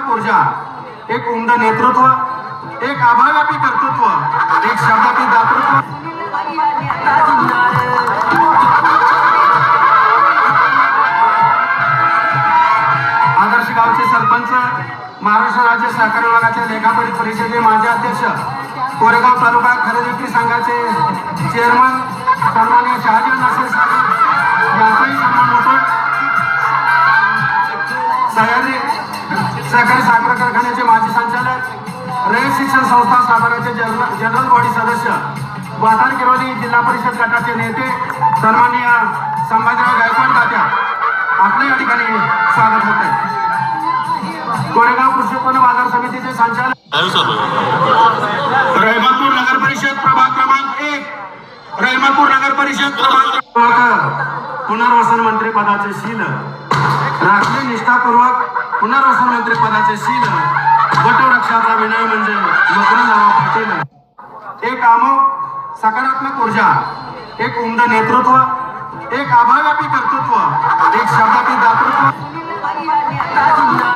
सकारात्मक ऊर्जा एक उमद नेतृत्व एक आभाव्यापी कर्तृत्व एक शब्दापी दातृत्व. आदर्श गावचे सरपंच महाराष्ट्र राज्य सहकारी विभागाच्या लेखापरी परिषदे माजी अध्यक्ष कोरेगाव तालुका खरेदी संघाचे चेअरमन सन्मान्य शहाजी नसेल साहेब यांचाही सन्मान होतो सह्याद्री सहकारी साखर कारखान्याचे माजी संचालक रयत शिक्षण संस्था साताऱ्याचे जनरल जनरल बॉडी सदस्य वातार किरोली जिल्हा परिषद गटाचे नेते सन्माननीय संभाजीराव गायकवाड तात्या आपलं या ठिकाणी स्वागत होते कोरेगाव कृषी उत्पन्न बाजार समितीचे संचालक रहमतपूर नगर परिषद प्रभाग क्रमांक एक. रहमतपूर नगर परिषद प्रभाग क्रमांक पुनर्वसन मंत्री पदाचे शील राखली निष्ठापूर्वक पुनर्वसन मंत्री पदाचे शील वटवृक्षाचा विनय म्हणजे मकरंदराव पाटील. एक आमोक सकारात्मक ऊर्जा एक उमद नेतृत्व